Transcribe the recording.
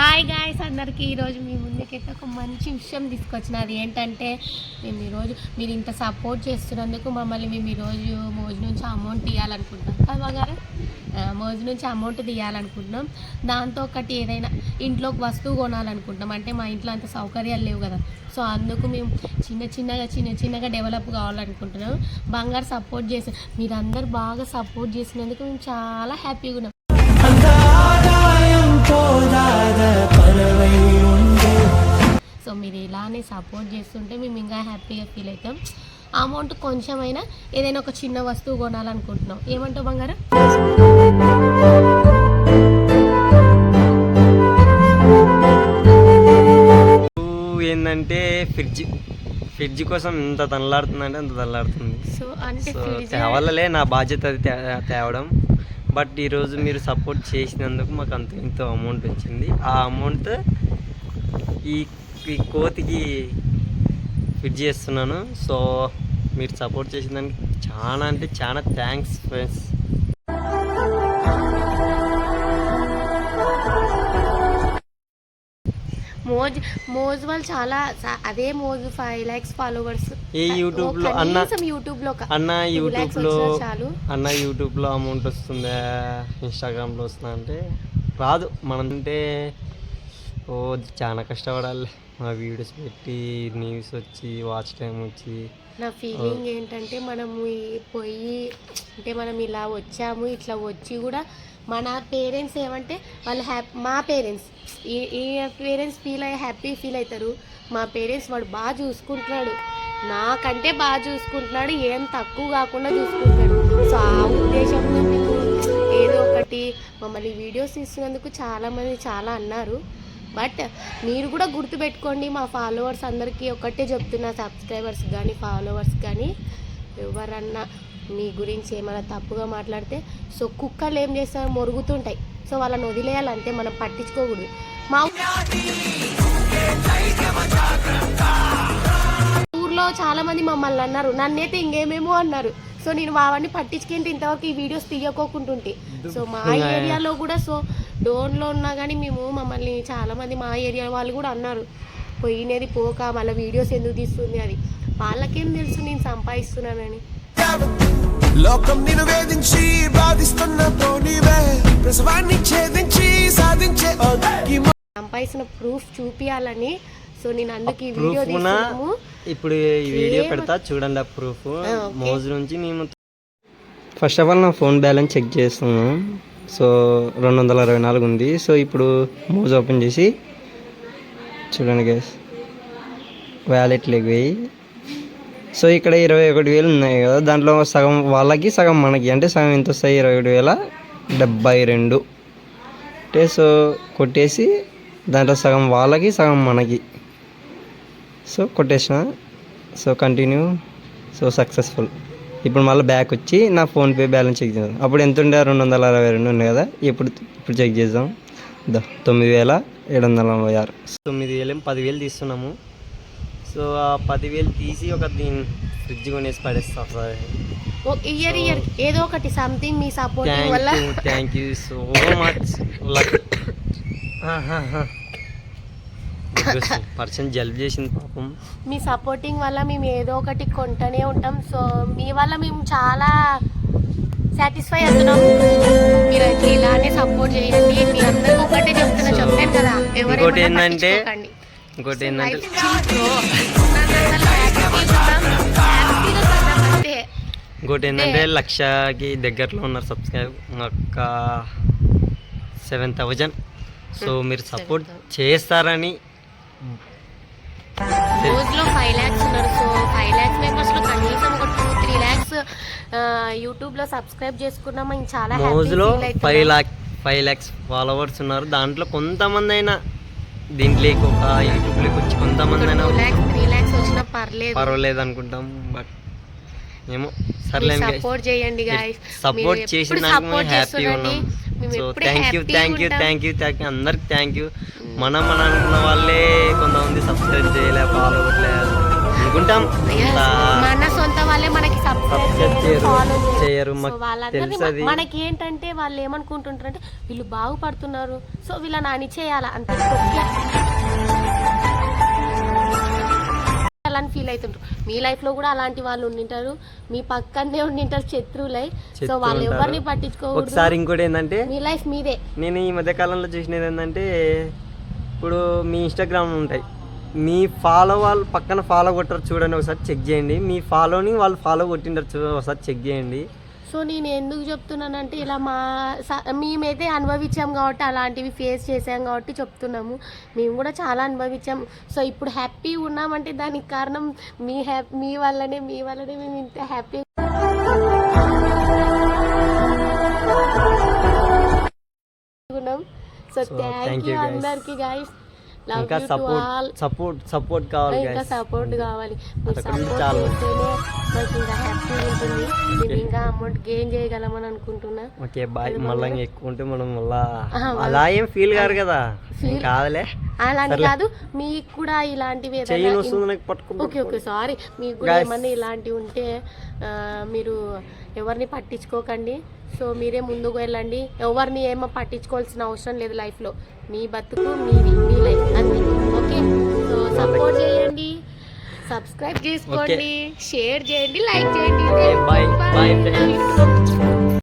Hi guys అందరికీ ఈరోజు మీ ముందుకైతే ఒక మంచి విషయం తీసుకొచ్చిన అది ఏంటంటే మేము ఈరోజు మీరు ఇంత సపోర్ట్ చేస్తున్నందుకు మమ్మల్ని మేము ఈరోజు మోజు నుంచి అమౌంట్ తీయాలనుకుంటున్నాం కదా గారు మోజు నుంచి అమౌంట్ తీయాలనుకుంటున్నాం. దాంతో ఒకటి ఏదైనా ఇంట్లోకి వస్తువు కొనాలనుకుంటున్నాం. అంటే మా ఇంట్లో అంత సౌకర్యాలు లేవు కదా. సో అందుకు మేము చిన్న చిన్నగా చిన్న చిన్నగా డెవలప్ కావాలనుకుంటున్నాం. బంగారు సపోర్ట్ చేసి మీరందరూ బాగా సపోర్ట్ చేసినందుకు మేము చాలా హ్యాపీగా ఉన్నాం. సో మీరు ఇలానే సపోర్ట్ చేస్తుంటే మేము ఇంకా హ్యాపీగా ఫీల్ అవుతాం. అమౌంట్ కొంచెమైనా ఏదైనా ఒక చిన్న వస్తువు కొనాలనుకుంటున్నాం. ఏమంటావు బంగారం? ఏంటంటే ఫ్రిడ్జ్ ఫ్రిడ్జ్ కోసం ఇంత తనలాడుతుందంటే అంత తనలాడుతుంది సో అంటే తేవాలలే నా బాధ్యత అది తేవడం. బట్ ఈరోజు మీరు సపోర్ట్ చేసినందుకు మాకు అంత ఇంత అమౌంట్ వచ్చింది. ఆ అమౌంట్ ఈ ఈ కోతికి ఫిట్ చేస్తున్నాను. సో మీరు సపోర్ట్ చేసిన దానికి చాలా అంటే చాలా థ్యాంక్స్ ఫ్రెండ్స్ మోజ్ మోజ్ వాళ్ళు చాలా అదే మోజ్ ఫైవ్ ల్యాక్స్ ఫాలోవర్స్. ఈ యూట్యూబ్లో అన్న యూట్యూబ్లో అన్న యూట్యూబ్లో చాలు. అన్న యూట్యూబ్లో అమౌంట్ వస్తుందా? ఇన్స్టాగ్రామ్లో వస్తుందా అంటే? రాదు. మనం అంటే ఓ చాలా కష్టపడాలి. మా వీడియోస్ పెట్టి న్యూస్ వచ్చి వాచ్ టైం వచ్చి నా ఫీలింగ్ ఏంటంటే మనము పోయి అంటే మనం ఇలా వచ్చాము ఇట్లా వచ్చి కూడా మన పేరెంట్స్ ఏమంటే వాళ్ళు హ్యాపీ మా పేరెంట్స్ ఈ ఈ పేరెంట్స్ ఫీల్ అయ్యి హ్యాపీ ఫీల్ అవుతారు. మా పేరెంట్స్ వాడు బాగా చూసుకుంటున్నాడు. నాకంటే బాగా చూసుకుంటున్నాడు ఏం తక్కువ కాకుండా చూసుకుంటున్నాడు. సో ఆ ఉద్దేశంతో మీకు ఏదో ఒకటి మమ్మల్ని వీడియోస్ ఇస్తున్నందుకు చాలామంది చాలా అన్నారు. బట్ మీరు కూడా గుర్తుపెట్టుకోండి మా ఫాలోవర్స్ అందరికీ ఒకటే చెప్తున్నా సబ్స్క్రైబర్స్ కానీ ఫాలోవర్స్ కానీ ఎవరన్నా మీ గురించి ఏమైనా తప్పుగా మాట్లాడితే సో కుక్కలు ఏం చేస్తారు మొరుగుతుంటాయి. సో వాళ్ళని వదిలేయాలంటే మనం పట్టించుకోకూడదు. మా ఊర్లో చాలామంది మమ్మల్ని అన్నారు నన్నైతే ఇంకేమేమో అన్నారు. సో నేను అవన్నీ పట్టించుకుంటే ఇంతవరకు ఈ వీడియోస్ తీయకోకుంటుంటే. సో మా ఏరియాలో కూడా సో డోన్లో ఉన్నా కానీ మేము మమ్మల్ని చాలా మంది మా ఏరియా వాళ్ళు కూడా అన్నారు. పోయినది పోక మళ్ళీ వీడియోస్ ఎందుకు తీస్తుంది అది. వాళ్ళకేం తెలుసు నేను సంపాదిస్తున్నానని. లోకం నిన్ను వేధించి బాధిస్తున్న పోనీవే. ప్రసవాన్ని ఛేదించి సాధించే సంపాదిస్తున్న ప్రూఫ్ చూపియాలని. సో నేను అందుకు ఈ వీడియో తీసుకున్నాము ఇప్పుడు ఈ వీడియో పెడతా చూడండి ఆ ప్రూఫ్. మోజు నుంచి మేము ఫస్ట్ ఆఫ్ ఆల్ నా ఫోన్ బ్యాలెన్స్ చెక్ చేస్తున్నాను సో రెండు వందల అరవై నాలుగు ఉంది. సో ఇప్పుడు మోజ్ ఓపెన్ చేసి చూడండి గైస్ వ్యాలెట్లోకి పోయి సో ఇక్కడ ఇరవై ఒకటి వేలు ఉన్నాయి కదా. దాంట్లో సగం వాళ్ళకి సగం మనకి. అంటే సగం ఎంత వస్తాయి? ఇరవై ఒకటి వేల డెబ్బై రెండు. అంటే సో కొట్టేసి దాంట్లో సగం వాళ్ళకి సగం మనకి. సో కొట్టేసిన. సో కంటిన్యూ సో సక్సెస్ఫుల్ ఇప్పుడు మళ్ళీ బ్యాక్ వచ్చి నా ఫోన్పే బ్యాలెన్స్ చెక్ చేద్దాం. అప్పుడు ఎంత ఉండే? రెండు వందల అరవై రెండు ఉంది కదా. ఇప్పుడు ఇప్పుడు చెక్ చేద్దాం. దా తొమ్మిది వేల ఏడు వందల నలభై ఆరు. తొమ్మిది వేలు పదివేలు తీస్తున్నాము. సో ఆ పదివేలు తీసి ఒక దీని ఫ్రిడ్జ్ కొనేసి పడేస్తాం సార్. Year year. ఏదో ఒకటి సంథింగ్ మీ సపోర్టింగ్ వల్ల. Thank you thank you so much luck person జల్బ్ చేసింది పాపం. మీ సపోర్టింగ్ వల్ల మేము ఏదో ఒకటి కొంటూనే ఉంటాం. సో మీ వల్ల మేము చాలా సాటిస్ఫై అవుతున్నాం. మీరు ఇలానే సపోర్ట్ చేయండి. మీ అందరికీ ఒకటే చెప్తున్నా చెప్పాను కదా. ఇంకోటి ఏంటంటే. ఇంకోటి ఏంటంటే ఇంకోటి ఏంటంటే లక్షకి దగ్గరలో ఉన్నారు సబ్స్క్రైబ్ ఒక సెవెన్ థౌజండ్. సో మీరు సపోర్ట్ చేస్తారని రోజులో ఫైవ్ ల్యాక్స్ ఉన్నారు. సో ఫైవ్ ల్యాక్స్ మెంబర్స్లో కనీసం ఒక టూ త్రీ ల్యాక్స్ యూట్యూబ్లో సబ్స్క్రైబ్ చేసుకున్నాం. మేము చాలా అవుతున్నాం. Five lakh five lakhs followers ఉన్నారు. దాంట్లో కొంతమంది అయినా దీంట్లోకి ఒక యూట్యూబ్లోకి వచ్చి కొంతమంది అయినా త్రీ ల్యాక్స్ వచ్చినా పర్లేదు. పర్వాలేదు అనుకుంటాం. బట్ ఏమో guys. సపోర్ట్ చేయండి సపోర్ట్ చేసిన హ్యాపీగా ఉన్నాం. So thank you thank you thank you thank you అందరికి థ్యాంక్ యూ మనం మన అనుకున్న వాళ్ళే కొంతమంది సబ్స్క్రైబ్ చేయలే ఫాలో అవ్వట్లే అనుకుంటాం. మన సొంత వాళ్ళ వాళ్ళే మనకి సబ్స్క్రైబ్ చేయరు తెలుసది. మనకి ఏంటంటే వాళ్ళు ఏమనుకుంటుంటారంటే వీళ్ళు బాగుపడుతున్నారు సో వీళ్ళని అని చేయాల అంత అలా ఫీల్ అవుతుంటారు మీ లైఫ్లో కూడా అలాంటి వాళ్ళు ఉండింటారు. మీ పక్కనే ఉండింటారు శత్రువులై సో వాళ్ళు. ఎవరిని పట్టించుకోకూడదు. ఒకసారి ఇంకోటి ఏంటంటే మీ లైఫ్ మీదే. నేను ఈ మధ్య కాలంలో చూసినది ఏంటంటే ఇప్పుడు మీ ఇన్స్టాగ్రామ్ ఉంటాయి. మీ ఫాలో వాళ్ళు పక్కన ఫాలో కొట్టారు చూడండి ఒకసారి చెక్ చేయండి. మీ ఫాలోని వాళ్ళు ఫాలో కొట్టింటారు చూడండి ఒకసారి చెక్ చేయండి. సో నేను ఎందుకు చెప్తున్నానంటే ఇలా మా స- మేమైతే అనుభవించాం కాబట్టి అలాంటివి ఫేస్ చేసాం కాబట్టి చెప్తున్నాము. మేము కూడా చాలా అనుభవించాం. సో ఇప్పుడు హ్యాపీ ఉన్నామంటే దానికి కారణం మీ హ్యాపీ మీ వల్లనే మీ వల్లనే మేము ఇంత హ్యాపీ సో థ్యాంక్ యూ. అందరికి లవ్ ఇంకా సపోర్ట్ సపోర్ట్ సపోర్ట్ కావాలి ఇంకా. సపోర్ట్ కావాలి. మీరు అక్కడ నుండి సపోర్ట్. చేస్తేనే మాకు ఇంకా హ్యాపీ ఉంటుంది. మేము ఇంకా అమౌంట్ గెయిన్ చేయగలమని అనుకుంటున్నా. ఓకే బాయ్ మళ్ళీ ఎక్కువ ఉంటే మనం మళ్ళా అలా ఏం ఫీల్ కాదు. కదా కాదులే అలాంటి. కాదు మీకు కూడా ఇలాంటివి ఏదైనా ఓకే ఓకే సారీ మీకు కూడా. ఏమన్నా ఇలాంటివి ఉంటే మీరు ఎవరిని పట్టించుకోకండి. సో మీరే ముందుకు వెళ్ళండి. ఎవరిని ఏమో పట్టించుకోవాల్సిన అవసరం లేదు లైఫ్లో. మీ బతుకు మీది మీ లైఫ్ అంతే ఓకే? సో సపోర్ట్ చేయండి. సబ్స్క్రైబ్ చేసుకోండి. షేర్ చేయండి లైక్ చేయండి. Bye, friends.